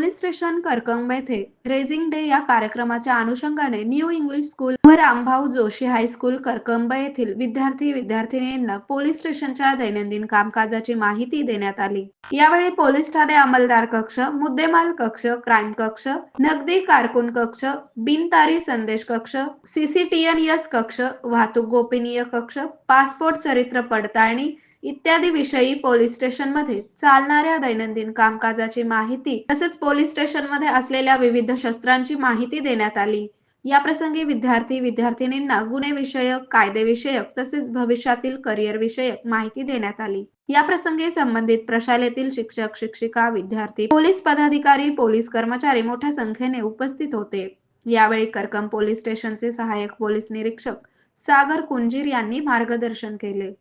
Police station Karkamb येथे raising day या कार्यक्रमाच्या अनुषंगाने न्यू इंग्लिश स्कूल व रामभाऊ जोशी हायस्कूल करकंब येथील विद्यार्थी विद्यार्थिनींना पोलीस स्टेशनच्या दैनंदिन कामकाजाची माहिती देण्यात आली. यावेळी पोलीस ठाणे अंमलदार कक्ष मुद्देमाल कक्ष क्राईम कक्ष नगदी कारकून कक्ष बिनतारी संदेश कक्ष सीसीटीएनएस कक्ष वाहतूक गोपनीय कक्ष पासपोर्ट चरित्र पडताळणी इत्यादी विषयी पोलीस स्टेशनमध्ये चालणाऱ्या दैनंदिन कामकाजाची माहिती तसेच पोलीस स्टेशनमध्ये असलेल्या विविध शस्त्रांची माहिती देण्यात आली. या प्रसंगी विद्यार्थी विद्यार्थिनींना गुन्हे विषयक कायदे विषयक तसेच भविष्यातील करिअर विषयक माहिती देण्यात आली. या प्रसंगी संबंधित प्रशालेतील शिक्षक शिक्षिका विद्यार्थी पोलीस पदाधिकारी पोलीस कर्मचारी मोठ्या संख्येने उपस्थित होते. यावेळी करकम पोलीस स्टेशनचे सहाय्यक पोलीस निरीक्षक सागर कुंजीर यांनी मार्गदर्शन केले.